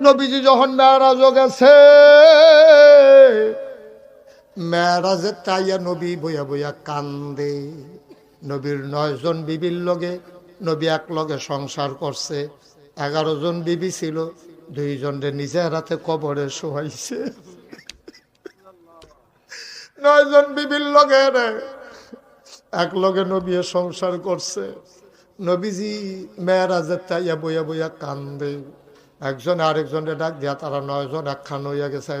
নবীজি যখন মেয়ারাজ গেছে মেয়ারাজে তাইয়া নবী বইয়া বইয়া কান্দে। নবীর নয়জন বিবির লগে, নবী এক লগে সংসার করছে। এগারো জন বিবি ছিল, দুইজনরে নিজের হাতে কবরে শোয়াইছে। নয়জন বিবির লগে এক লগে নবী সংসার করছে। নবীজি মেয়েরাজের তাইয়া বইয়া বইয়া কান্দে। একজন আরেকজনে ডাক দিয়া তারা নয়জন, একখান হইয়া গেছে,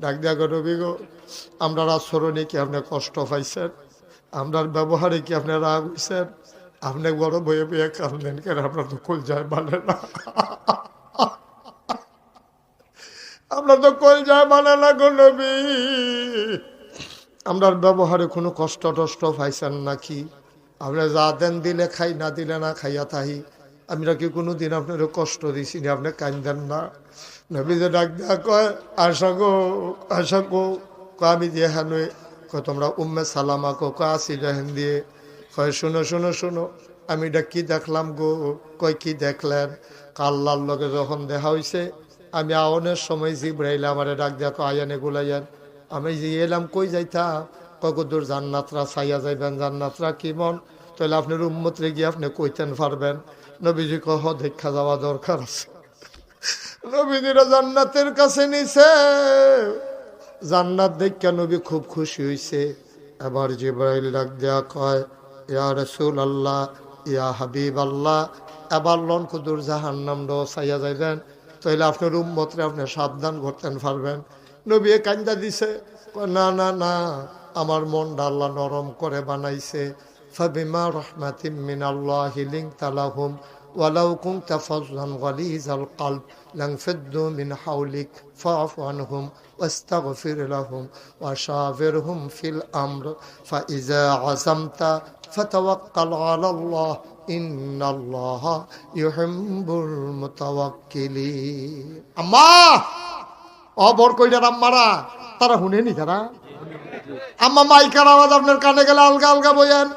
ডাক দিয়া গো নবী গো আমরা আচরণে কি আপনি কষ্ট পাইছেন? আমরার ব্যবহারে কি আপনি রাগ হইছেন? আপনি বড় বইয়ে বইয়ে কান্দেন কেন? আপনার তো কল যায় মানে না। আমরা তো কল যায় মানে না গো নবী আমরার ব্যবহারে কোনো কষ্ট টষ্ট পাইছেন নাকি? আপনি যা দেন দিলে খাই, না দিলে না খাইয়া থাহি। আমরা কি কোনো দিন আপনার কষ্ট দিছি না, আপনি কান্দেন না। নবী যে ডাক দেয়া কয়, আশা গো আশা গো আমি দিয়ে হানুয়ে কয়, তোমরা উম্মে সালামা কো আসি হেন দিয়ে। কয়, শুনো শুনো শুনো, আমি এটা কি দেখলাম গো? কয়, কি দেখলেন? কাল্লার লগে যখন দেখা হইছে, আমি আওনের সময় জিব্রাইলে আমারে ডাক দেয়া কয়, আয়ানে গুলাইয়ান, আমি যে এলাম কই যাইতা? কতদূর জান্নাতরা চাইয়া যাইবেন জান্নাতরা, কি মন? তাহলে আপনার উম্মতরে গিয়ে আপনি কইতেন পারবেন। নবীজি কহ, দেখা যাওয়া দরকার আছে। নবীজিরা জান্নাতের কাছে নিছে। জান্নাত দেখা নবী খুব খুশি হইছে। এবার জিব্রাইল ডাক দেয়া কয়, ইয়া রসুল আল্লাহ ইয়া হাবিব আল্লাহ এবার লন কুদুর জাহান্নাম ড চাইয়া যাইবেন। তাহলে আপনার উম্মতরে আপনি সাবধান করতেন, পারবেন। নবী কান্দা দিছে না না না, আমার মনটা আল্লাহ নরম করে বানাইছে। ফাবিমা রহমাতিম মিন আল্লাহ লিং তালাহুম ولو كنت فظا غليظ القلب لانفضوا من حولك فاعف عنهم واستغفر لهم وشاورهم في الأمر فإذا عزمت فتوكل على الله إن الله يحب المتوكلين أما অবর কইটার আম্মারা তারা শুনেনি তারা আম্মা মাইকার আওয়াজ আপনার কানে গেলে আলগা আলগা বইয়েন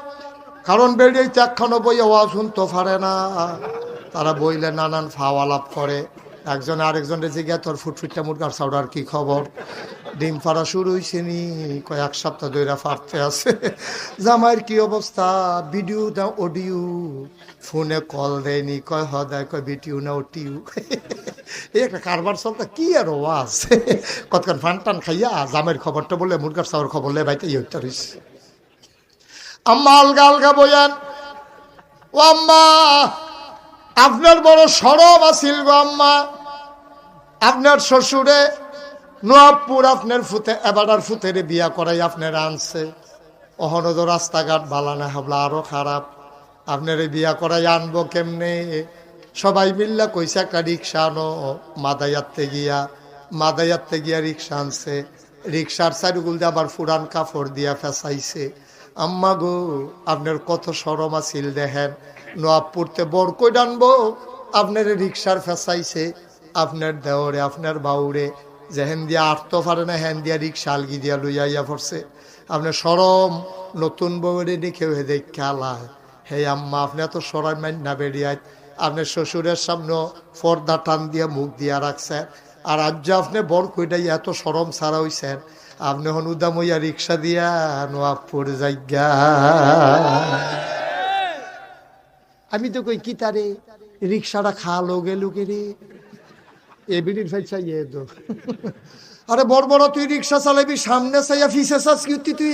কারণ বেরিয়ে একখানো বই আওয়াজ শুনতে পারে না। তারা বইলে নানান ফাওয়ালাপ করে। একজন আরেকজনের জিজ্ঞা তোর ফুটফুটটা মুরগার চাউডার কি খবর? ডিম ফাড়া শুরু হয়েছে নি, কয়েক সপ্তাহ ধরে ফাটতে আছে। জামাইয়ের কি অবস্থা? ভিডিও না অডিও? ফোনে কল দেয়নি কয়, হ দেয় কয়, ভিডিও না ওটিও এই একটা কারবার চলতে, কি আর ওয়াজ কতক্ষণ ফান টান খাইয়া জামের খবরটা বলে মুরগার চাউর খবর লে ভাইতে ইয়ে হইতে আম্মা আলগা আলগা বয়ান। ও আম্মা, আপনার বড় সরব আছিল গো আম্মা। আপনার শ্বশুরে নোয়াবপুর আপনার ফুতে এবার ফুতেরে বিয়া করাই আপনার আনছে। অহনদ রাস্তাঘাট বালানা হাবলা আরও খারাপ। আপনার বিয়া করাই আনব কেমনে? সবাই মিল্লা কইসা একটা রিক্সা আনো। মাদায়াতে গিয়া মাদায়াতে গিয়া রিক্সা আনছে। রিক্সার চারিগুল দিয়ে আবার ফুরান কাপড় দিয়া ফেসাইছে। আম্মা গো, আপনার কত সরম আছিল দেখেন। নোয়াবপুরতে বর কই ডানবো আপনার রিক্সার ফেসাইছে, আপনার দেওরে, আপনার বাউরে যে হেন দিয়া আটতে পারে না হেন দিয়া রিক্সা আলগি দিয়া লইয়া ইয়া পড়ছে। আপনার সরম নতুন বউরে দেখে হে দেখ খেলায় হে আম্মা, আপনি এত সরাই মাইন না বেরিয়ায় আপনার শ্বশুরের সামনে পর্দা টান দিয়া মুখ দিয়া রাখছেন। আর আজ আপনি বর কইটাই এত সরম ছাড়া হইছেন। আপনি হন উদামইয়া রিক্সা দিয়া নোয়াবপুর যাইগা। আমি তো কই, কি তারে? রিক্সাটা খালো গেলুকে রে? এ বিড়ির ফাইল চাইয়ে তো। আরে বড় বড় তুই রিক্সা চালাবি, সামনে চাইয়া ফিসে চাস কি তুই?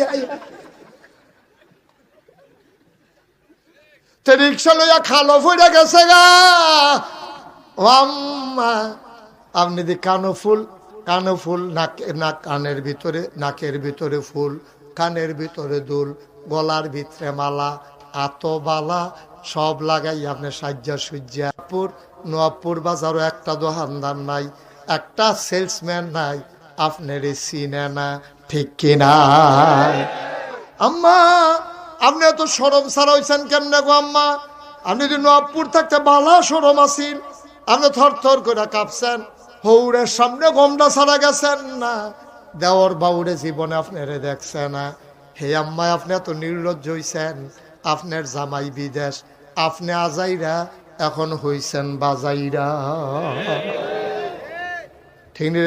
তে রিক্সা লইয়া খালো ফুটে গেছে গা। আপনি দি কানো ফুল কানো ফুল, নাক নাক, কানের ভিতরে, নাকের ভিতরে ফুল, কানের ভিতরে দুল, গলার ভিতরে মালা আতো বালা, সব লাগাই আপনি সাজ্জা সুজ্জাপুর নোয়াপুর বাজারও একটা দোকানদার নাই, একটা সেলসম্যান নাই, আপনার চিনে না ঠিক কিনা? আম্মা, আপনি এত সরম সারা হয়েছেন কেমনে গো আম্মা? আপনি যদি নবপুর থাকতে বালা সরম আছেন, আপনি থর থর করে কাঁপছেন। হৌরের সামনে গমটা ছাড়া গেছেন না। দেওয়ার বাউরে জীবনে আপনারে দেখছে না। হে আম্মা, আপনি এত নির্লজ্জ হইছেন। আপনার জামাই বিদেশ। আপনি আজাইরা, এখন হইছেন বাজাইরা। ঠিক নি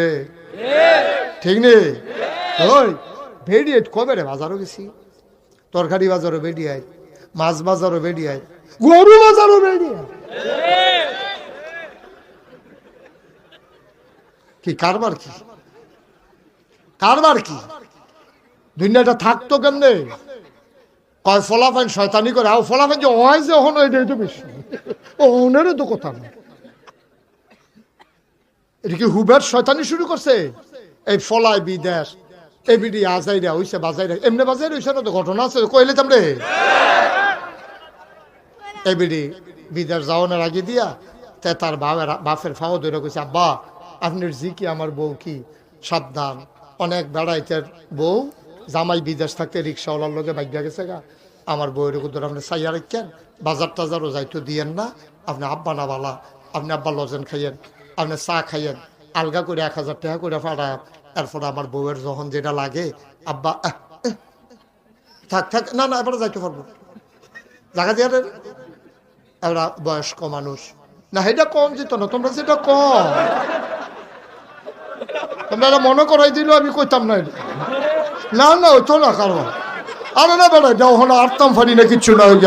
ঠিক নি? ওই ভেড়িয়ে কবে রে বাজারও গেছি? তরকারি বাজারও বেরিয়ায় মাছ বাজারও বেরিয়ায় গরু বাজারও বেরিয়ায় কি? কারবার কি? কারবার কি? দুনিয়াটা থাকতো কেমনে? কয় ফলাফাইন শয়তানি করে। আও ফলাফাইন যে হয় যে হন, এটাই তো বেশি। ও ওনারও তো কথা না। এটা কি হুবের শয়তানি শুরু করছে? এই ফলাই বিদেশ এবিডি বিডি আজাইরা হইছে বাজাইরা এমনি বাজাইরা হইছে না তো ঘটনা আছে কইলে তামরে? এই বিডি বিদেশ যাওয়ানোর আগে দিয়া তে তার বাবার বাপের ফাও ধরে কইছে, আব্বা আপনার জি কি আমার বউ কি? সাবধান। অনেক বেড়াইতের বউ, জামাই বিদেশ থাকতে রিক্সাওয়ালার লোকে ভাগ্যা গেছে গা। আমার বউয়ের কুদর আপনি সাইয়া রাখেন, বাজার টাজারও যাইতো দিয়েন না। আপনি আব্বা না বালা, আপনি আব্বা লজেন খাইয়েন, আপনি চা খাইয়েন, আলগা করে এক হাজার টাকা করে ফাড়ায়। এরপর আমার বউয়ের যখন যেটা লাগে, আব্বা থাক থাক, না না, এবারে যাইতে পারব। জায়গা দিয়ে রে। বয়স্ক মানুষ। না এটা কম যেত না, তোমরা যেটা কম। তোমরা মনে করাই দিল, আমি কইতাম না। না না, ওই তো না কারণ। আরে না, বেড়া যাও হলো আরতাম ফারি না, কিচ্ছু না, ওই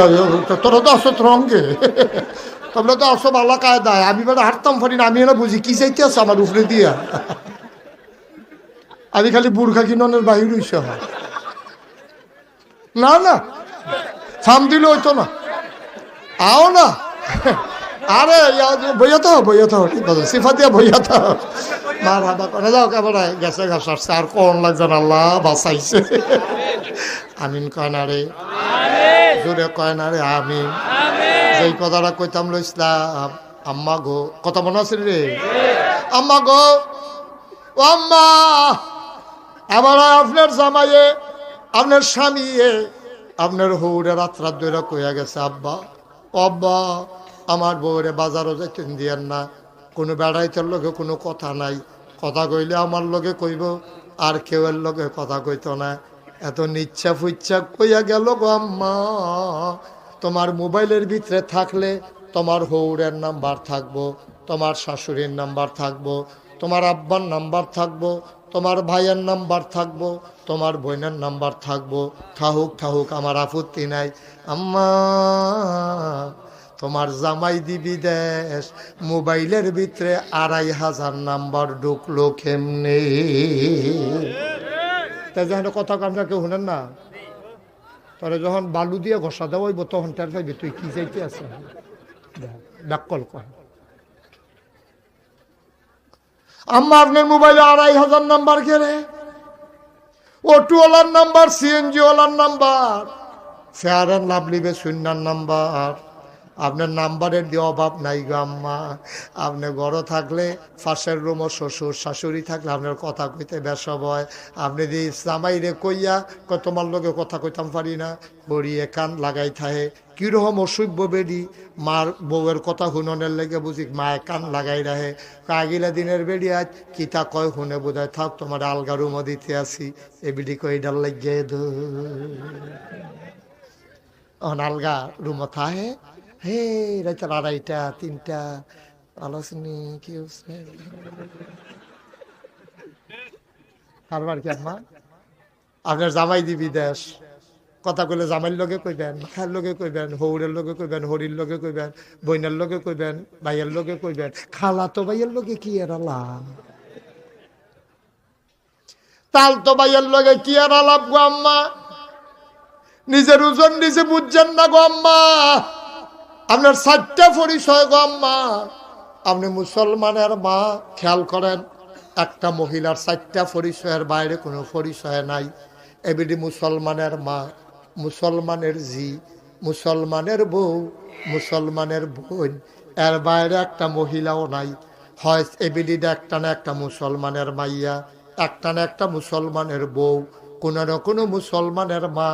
তোরা তো আসো রঙ্গে তোমরা তো আসো বালা কায়দায়। আমি বেড়া হারতাম ফারি না, আমি না বুঝি, কি চাইতে আছে আমার উপরে দিয়া? আমি খালি বুর্খা কিননের বাহির হইছে না না ফার্ম দিলে হইতো না। আও না। আরে ইয়া- বইয়া তো বইয়া তো ঠিক আছে সিফা দিয়া বইয়া তো মার হাবা করে যাও কেমন গেছে ঘাস আসছে। আর কোন লাগছে না আল্লাহ বাঁচাইছে। আমিন কয় না রে। জোরে কয় না রে আমিন। যেই কথাটা কইতাম লইছিলাম আম্মা গো কথা মনে আছে রে? আম্মা গো ও আম্মা আবার আপনার জামাইয়ে আপনার স্বামীয়ে আপনার হৌরে রাত রাত ধরে কইয়া গেছে আব্বা ও আব্বা আমার বউরে বাজারও যাইতেন দিয়েন না। কোনো বেড়াইতের লগে কোনো কথা নাই। কথা কইলে আমার লগে কইব, আর কেউ এর লগে কথা কইত না। এত নিচ্ছা ফুচ্ছা কইয়া গেল গো আম্মা, তোমার মোবাইলের ভিতরে থাকলে তোমার হৌরের নাম্বার থাকব, তোমার শাশুড়ির নাম্বার থাকব, তোমার আব্বার নাম্বার থাকব, তোমার ভাইয়ের নাম্বার থাকব, তোমার বোনের নাম্বার থাকব। থাহুক থাহুক, আমার আপত্তি নাই। আম্মা তোমার জামাই দিবি দেশ। মোবাইলের ভিতরে আড়াই হাজার নাম্বার ঢুকলো কেমনে? তাই কথা আপনার কেউ শুনেন না? তোরে যখন বালু দিয়ে ঘষা দেওয়া হইব, তখন টের পাইবি তুই কি যাইতে আছে ডাক্কল কয় আম্মা আপনার মোবাইলে আড়াই হাজার নাম্বার কেড়ে অটোওয়ালার নাম্বার সিএনজি ওয়ালার নাম্বার, ফেয়ার অ্যান্ড লাভলি বে শূন্যার নাম্বার। আপনার নাম্বারের দিয়ে অভাব নাই গো আম্মা। আপনি গড় থাকলে ফাঁসের রুমও শ্বশুর শাশুড়ি থাকলে আপনার কথা কইতে বেশ হয়। আপনি যে জামাই রে কইয়া তোমার লোকে কথা কইতাম পারি না। বড়িয়ে কান লাগাই থাহে। কীরকম অসভ্য বেডি মার বউয়ের কথা হুননের লেগে বুঝি মায়ে কান লাগাই রাহে আগিলা দিনের বেডি আজ কিতা কয় হুনে বোধহয় থাক, তোমার আলগা রুমও দিতে আসি। এ বিডি কই ডাল লাগিয়ে দো। অন আলগা রুম থাহে। হে রাইতার আড়াইটা তিনটা আলোচনী কি হচ্ছে কারবার কি আম্মা? আপনার জামাই দিবি দেশ। কথা কইলে জামাইর লগে কইবেন খার লগে কইবেন, হৌরের লগে কইবেন, হরির লগে কইবেন বইনের লগে কইবেন, ভাইয়ের লগে কইবেন, খালা তো ভাইয়ের লগে কি এরালাম তাল তো ভাইয়ের লগে কি আর আলাপ গো আম্মা? নিজের ওজন নিজে বুঝছেন না গো আম্মা? আপনার চারটা পরিচয় গো আম্মা। আপনি মুসলমানের মা, খেয়াল করেন, একটা মহিলার চারটা পরিচয়ের বাইরে কোনো পরিচয় নাই। এবিডি মুসলমানের মা, মুসলমানের জি, মুসলমানের বউ, মুসলমানের বোন, এর বাইরে একটা মহিলাও নাই। হয় এবিডিটা একটা না একটা মুসলমানের মাইয়া, একটা না একটা মুসলমানের বউ, কোনো না কোনো মুসলমানের মা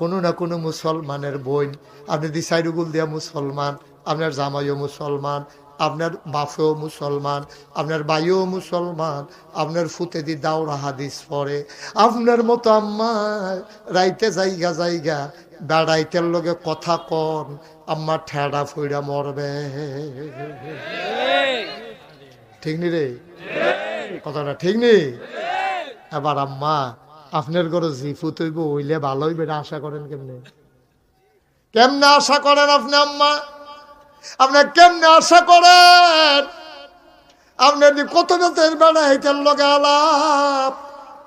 কোনো না কোনো মুসলমানের বোন। আপনি দিশাইরুগুল দিয়া মুসলমান আপনার জামাইও মুসলমান আপনার বাপেও মুসলমান আপনার বাইও মুসলমান আপনার ফুতে দি দাওরা হাদিস পরে আপনার মতো আম্মা রাইতে জায়গা জায়গা বেড়াইতের লগে কথা কন আম্মা ঠেড়া ফুইরা মরবে। ঠিক নি রে? কথাটা ঠিক নি? এবার আম্মা আপনার ঘরে জিফু তৈব হইলে ভালো হইবে এটা আশা করেন কেমনে? কেমনে আশা করেন আপনি আম্মা? আপনি কেমনে আশা করেন? আপনার কত বেতের বেড়া হইতেন লগে আলাপ,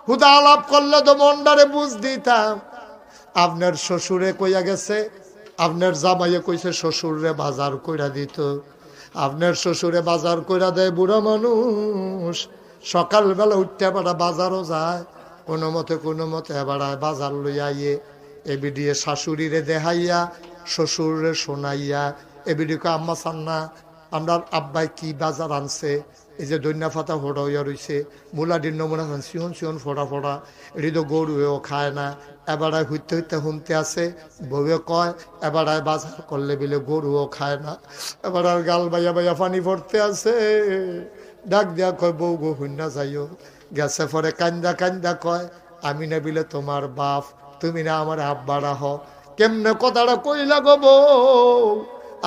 হুদা আলাপ করলে তো মন্ডারে বুঝ দিতাম। আপনার শ্বশুরে কইয়া গেছে, আপনার জামাইয়ে কইছে শ্বশুরে বাজার কইরা দিত। আপনার শ্বশুরে বাজার কইরা দেয় বুড়ো মানুষ, সকালবেলা উঠতে পারা বাজারও যায়। কোনো মতে কোনো মতে এবারায় বাজার লইয়া ইয়ে এবিডিয়ে শাশুড়িরে দেহাইয়া শ্বশুরে শোনাইয়া এবিডিকে আম্মা সান্না আমরা আব্বাই কি বাজার আনছে? এই যে দৈন্যা ফাতা ফোটা হইয়া রইছে মুলাডির নমুনা খান সিহন সিহন ফোটা ফোটা এটি তো গরুয়েও খায় না। এবারায় হইতে হইতে শুনতে আছে, বউয়ে কয় এবারায় বাজার করলে বিলে গরুও খায় না। এবার আর গাল বাইয়া বাইয়া পানি পড়তে আছে। ডাক দিয়া কয়, বউ গো হুন্না যাইও। গেছে পরে কান্দা কান্দা কয়, আমি না বিলে তোমার বাপ, তুমি না আমার আব্বারা হ কেমনে কথাটা কইলা গো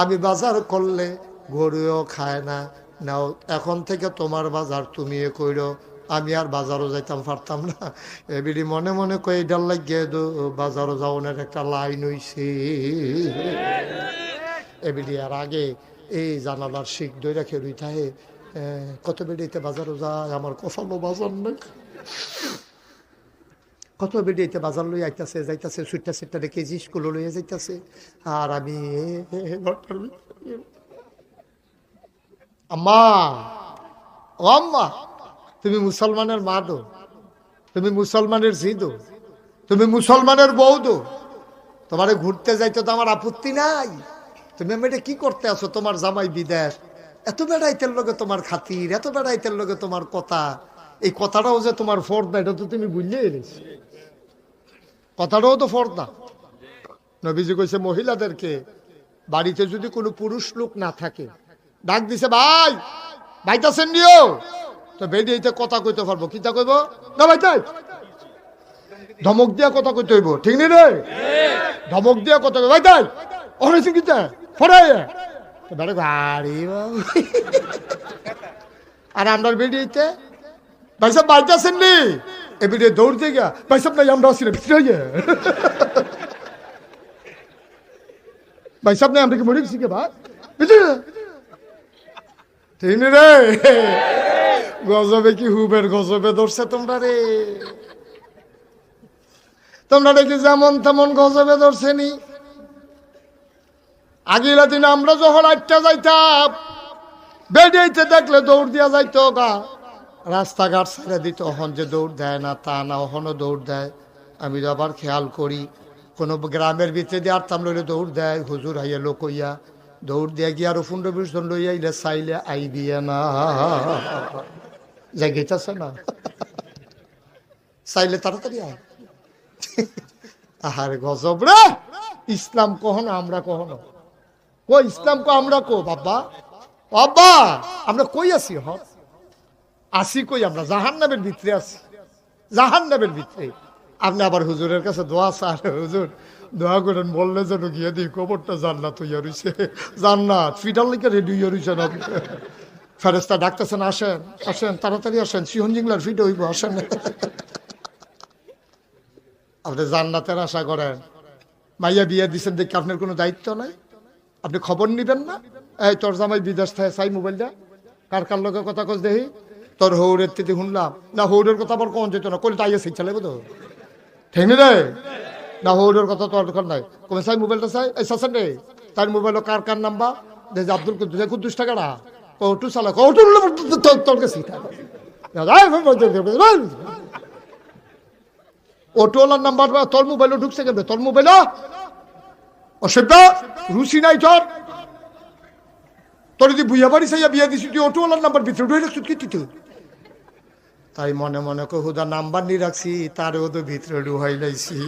আমি বাজার করলে গরুও খায় না। নাও, এখন থেকে তোমার বাজার তুমি এ কইরো। আমি আর বাজারও যাইতাম পারতাম না। এবিডি মনে মনে কই ডাল লাগিয়ে দো, বাজারও যাওয়ার একটা লাইন হইছে। এবিডি আর আগে এই জানালার শিখ দই রাখে রইতাহে কত বেডিতে বাজারও যায়, আমার কষালো বাজার নেই। কত বেডিতে বাজার লই আইতাছে, যাইতাছে সুইটা সুইটা রেখে কেজি স্কুলে লইয়া যাইতাছে, আর আমি আম্মা আম্মা, তুমি মুসলমানের মা দো তুমি মুসলমানের জি দো তুমি মুসলমানের বউ দো তোমারে ঘুরতে যাইতে তো আমার আপত্তি নাই। তুমি মেয়েটা কি করতে আছো? তোমার জামাই বিদেশ। এত বেড়াইতের লগে তোমার খাতির এত বেড়াইতের লগে তোমার কথা। এই কথাটাও যে তোমার ফর্দা এটা তো তুমি বুঝলে এলিস কথাটাও তো ফর্দা নবীজি কইছে মহিলাদেরকে বাড়িতে যদি কোনো পুরুষ লোক না থাকে ডাক দিছে ভাই ভাইতাছেন নিও। তো বেরিয়েতে কথা কইতে পারব। কিতা কইব? না ভাই তাই ধমক দিয়া কথা কইতে হইব। ঠিক নেই রে? ধমক দিয়া কথা ভাই তাই অনেক কিতা ফরাই গাড়ি আর আমরা বেরিয়েতে ভাই সাহেব বাইতাছেন নি এবারে দৌড়তে গিয়া ভাই সাহেব নাই, আমরা আসি না ভিতরে ভাই সাহেব নাই, আমরা কি মরে গেছি কে ভাই? ঠিক রে? গজবে কি হুবের গজবে ধরছে তোমরা রে? তোমরা দেখি যেমন তেমন গজবে ধরছে নি? আগিলা দিন আমরা যখন আটটা যাইতাম বেরিয়েতে দেখলে দৌড় দিয়া যাইতো গা। রাস্তাঘাট ছেড়ে দিত, অহন যে দৌড় দেয় না, তা না, অহনও দৌড় দেয়। আমি তো আবার খেয়াল করি, কোনো গ্রামের ভিতরে দিয়ে আরতাম লইলে দৌড় দেয়, হুজুর হাইয়া লোক হইয়া দৌড় দিয়ে গিয়ে আরও পনেরো বিশ লইয়া ইলে চাইলে আইবিয়ে না। গেছে না। চাইলে তাড়াতাড়ি আয়। আহার গজব রে! ইসলাম কখনো, আমরা কখনো। কো ইসলাম কো আমরা কো বাবা? বাবা, আমরা কই আছি, হ? আসি কই আমরা? জাহান নামের ভিতরে আছি। জাহান নামের ভিতরে। আপনি আবার হুজুরের কাছে দোয়া চান, হুজুর, দোয়া করেন, বললে যেন গিয়ে দিই কবরটা জান্নাত হইয়া রইছে। জান্নাত ফিটার লিখে রেডি হইয়া রইছেন আপনি ফেরেস্তা ডাকতেছেন, আসেন আসেন, তাড়াতাড়ি আসেন, সিহন জিংলার ফিট হইব, আসেন। আপনি জান্নাতের আশা করেন? মাইয়া বিয়ে দিচ্ছেন দেখি আপনার কোনো দায়িত্ব নাই? আপনি খবর নিবেন না? এই তোর জামাই বিদেশ থাকে চাই মোবাইলটা। কার কার লোকের কথা কস দেখি? তোর হৌরের তিথি শুনলাম। না, হৌরের কথা আবার কোন যেত না? তাই শিক্ষা লাগবে তো। ঠিক রে না, হৌরের কথা তোর দরকার নাই। কমে চাই মোবাইলটা চাই। এই সাসেন রে তার মোবাইল কার কার নাম্বার? দেখি আব্দুল কুদ্দুস। কুদ্দুস টাকাটা। কৌটু চালা কৌটু তোর কাছে অটোওয়ালার নাম্বার তোর মোবাইলও ঢুকছে কেন তোর মোবাইল অসভ্য রুচি নাই তোর তোর যদি বাড়ি চাইয়া বিয়া দিছি তুই অটোওয়ালার নাম্বার ভিতরে ঢুকে রাখছি কি তুই মনে মনে কো হুদা, নাম্বার নিয়ে রাখছি, তারেও তো ভিতরে ডুহাই লাইছি।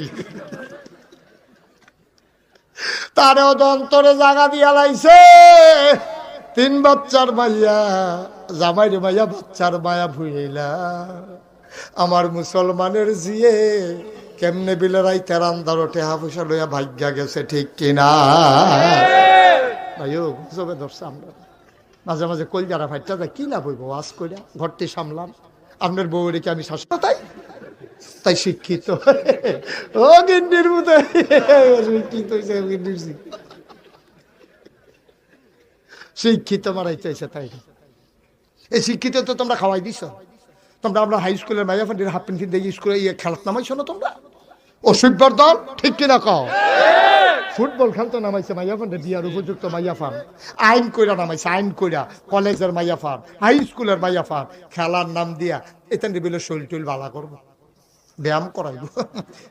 তারেও তো অন্তরে জাগা দিয়া লাইছে। তিন বাচ্চার মাইয়া জামাই রে মাইয়া বাচ্চার মায়া ভুইলা। আমার মুসলমানের জিয়ে কেমনে বিলে রাইতের আন্দার ওঠে পয়সা লইয়া ভাগ্যা গেছে, ঠিক কিনা? ভাইও, গুজবে ধরছে আমরা। মাঝে মাঝে কলজারা ফাইটটা যায়, কি লাভ হইব ওয়াজ কইরা? ঘরটি সামলাম। আপনার বউ রেখে আমি শাসন তাই? তাই শিক্ষিত। ও গিন্ডির মতো। শিক্ষিত হয়েছে শিক্ষিত। মারাই চাইছে তাই। এই শিক্ষিত তো তোমরা খাওয়াই দিছ। তোমরা আমরা হাই স্কুলের মাইয়া ফান্ডির হাফ প্যান্ট দিয়ে স্কুলে ইয়ে খেলাত নামাইছো না তোমরা? অসভ্যর দল ঠিক কিনা কও? ফুটবল খেলতো নামাইছে মাইয়া ফান্ডে বিয়ার উপযুক্ত মাইয়া ফান। আইন কইরা নামাইছে, আইন কইরা। কলেজের মাইয়া ফান, হাই স্কুলের মাইয়া ফান। খেলার নাম দিয়া এতেন বিলে শরীর টুল বালা করব। ব্যায়াম করাইব।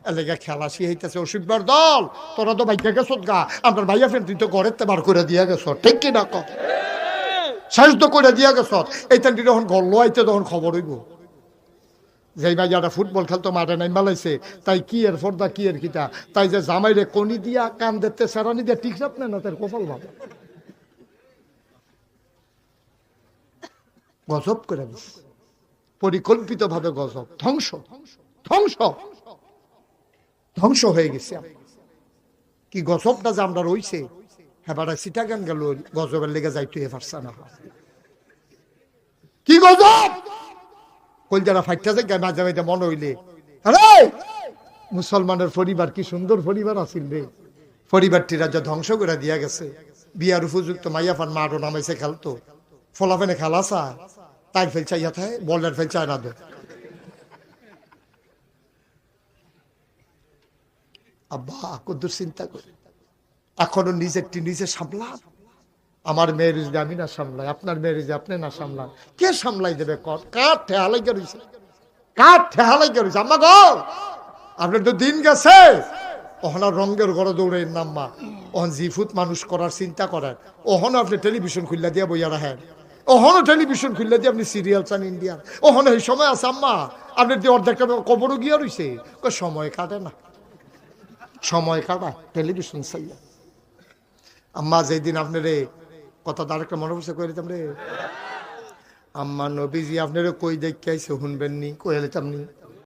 এলাকা খেলা শিখাইতেছে অসভ্যর দল, তোরা তো বাইকে গেছ গা। আপনার ভাইয়া ফেন তুই তো ঘরের তে বার করে দিয়া গেছ ঠিক কিনা কও? শেষ তো করে দিয়া গেছ এই তেনটি যখন ঘর লোয়াইতে তখন খবর হইব। যেই ভাইয়াটা ফুটবল খেলতো মাঠে নাই মালাইছে তাই কি এর ফর্দা, কি এর কিতা? তাই যে জামাইরে কনি দিয়া কান দেখতে সারানি দিয়া ঠিক না না তার কপাল ভাব গজব করে দিস। পরিকল্পিত ভাবে গজব। ধ্বংস। ধ্বংস। ধ্বংস হয়ে গেছে। কি গজবটা যে আমরা রইছে হেবারা সিটাগান গেল, গজবের লেগে যাইতে এ পারছে না। কি গজব! কই যারা ফাইটটা যে মাঝে মাঝে মনে হইলে। মুসলমানের পরিবার কি সুন্দর পরিবার আছিল রে। পরিবারটি রাজা ধ্বংস করে দিয়া গেছে। বিয়ার উপযুক্ত মাইয়াফান মারো নামাইছে খেলতো। ফলাফেনে খেলা চায় তাই ফেল চাইয়া থাকে বলের ফেল চায় না দে। আব্বা, কদ্দুর চিন্তা করে। এখনও নিজেরটি নিজে সামলান। আমার মেয়ের যদি আমি না সামলাই, আপনার মেয়ের যদি আপনি না সামলান, কে সামলাই দেবে? কর ঠেহালাই গেছে কার ঠেহালাই গেছে আম্মা গো! আপনার তো দিন গেছে। ওহনার রঙের ঘরে দৌড়ে নাম্মা ওহন জিফুত মানুষ করার চিন্তা করেন। ওহন আপনি টেলিভিশন খুললা দিয়া বইয়া রাখেন। ওহনও টেলিভিশন খুললা দিয়ে আপনি সিরিয়াল চান ইন্ডিয়ার। ওহন এই সময় আছে, আম্মা। আপনি দিয়ে অর্ধেকটা কবরও গিয়া কই সময় কাটে না। সময় কাটা টেলিভিশন চাইয়া। আম্মা, যেদিন আপনারে কথা তার মনে পড়ছে কয়ে দিতাম রে আম্মা নবীজি আপনারও কই দেখাইছে শুনবেন নি কয়ে দিতাম নি